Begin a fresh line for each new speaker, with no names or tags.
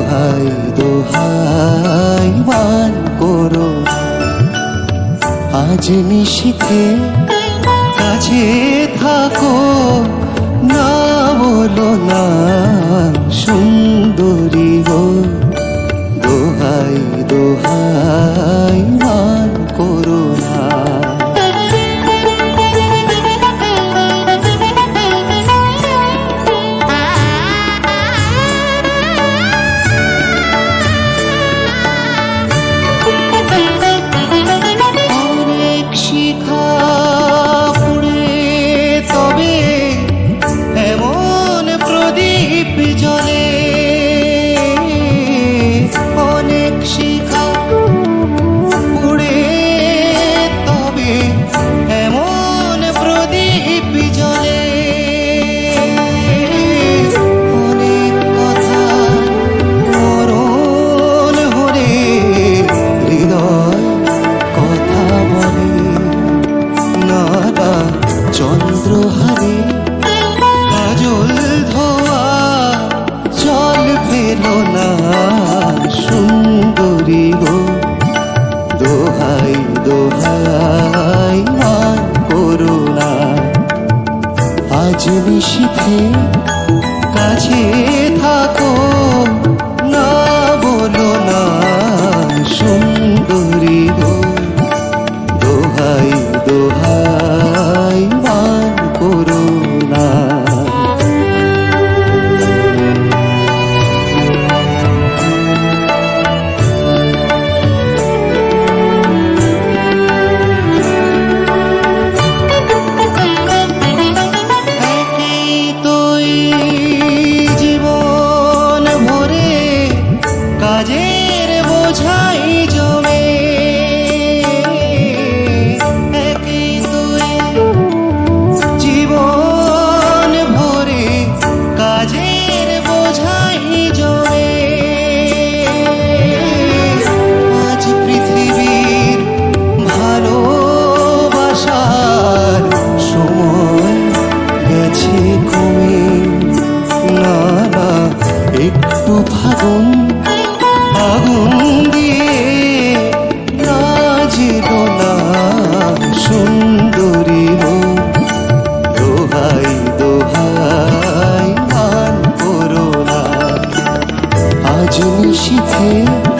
দোহাই দোহাই মান করো। আজ নিশিতে কাছে থাকো না বলো না সুন্দরী চন্দ্রহারে কাজল ধোয়া, জল ভেলো না, সুন্দরী গো। দোহাই দোহাই, মা করুণা আজ নিশীথে কাছে থাকো, না বলো না, সুন্দরী গো। দোহাই দোহাই যিনি শিখে